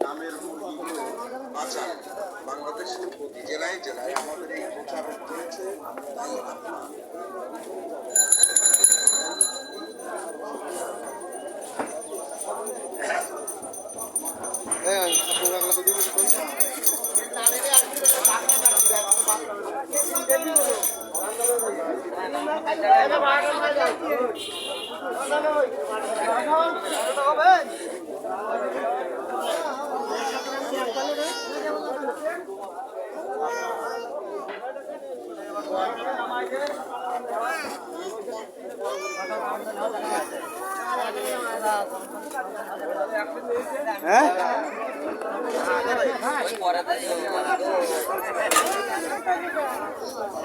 দামের মুরগি আচ্ছা বাংলাদেশের প্রতি জেলায় জেলায় আমাদের এই প্রচারণ চলছে। তাই আপনার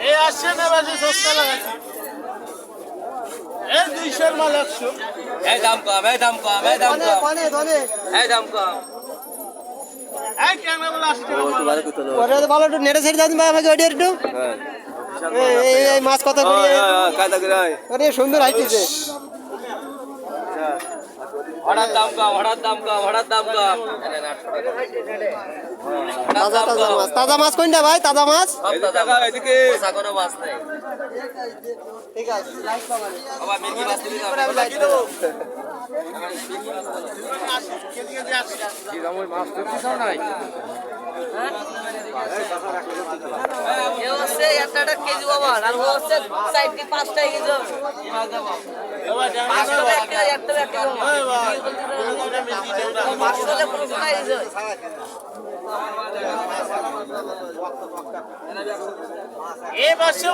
এই আসছে না বাজে সস্তা লাগাচ্ছে। এই দুইশোর মাল একশো এই দাম কম এই দাম কম এই দাম কম এই দাম কম এই কেন বলে আশি টাকা মাল? ওটা তো ভালো একটু নেটে ছেড়ে দাও আমাকে ওইটা একটু এই- এই এই মাছ কত করে সুন্দর হাইটিছে হঠাৎ দাম কম হঠাৎ দাম কম হঠাৎ দাম কম তাজা তাজা মাছ তাজা মাছ কোনটা ভাই তাজা মাছ এদিকে কোনো মাছ নেই ঠিক আছে বাবা মির্গি মাছ দিবি তো এ হচ্ছে একটা একটা কেজি বাবা আর হচ্ছে চারটি পাঁচটা কেজি হবে পাঁচটা একটা একটা একটা পাঁচশো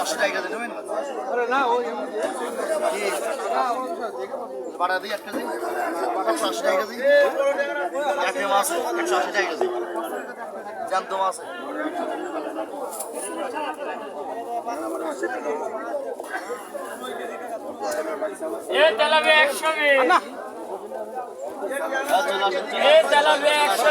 আসছে না বাসে। বাড়া দিই এক কেজি একশো আশি টাকা কেজি একশো মাছ একশো আশি টাকা কেজি জ্যান্ত মাছ এ তেলাবে একশো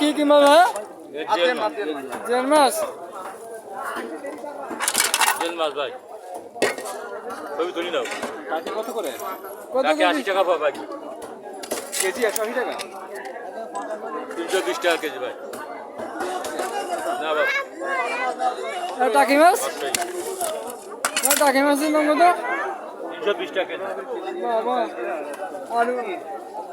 কি কি মাছ। হ্যাঁ জেল মাছ? জেল মাছ ভাই। ছবি তুলি নাও। কত তাকে আশি টাকা পাবা বাকি কেজি একশো আশি টাকা? তিনশো বিশ টাকা কেজি ভাই। না বাবা টাকি মাছ? টাকি মাছের দাম কত তিনশো বিশ টাকা কেজি। বাবা। আর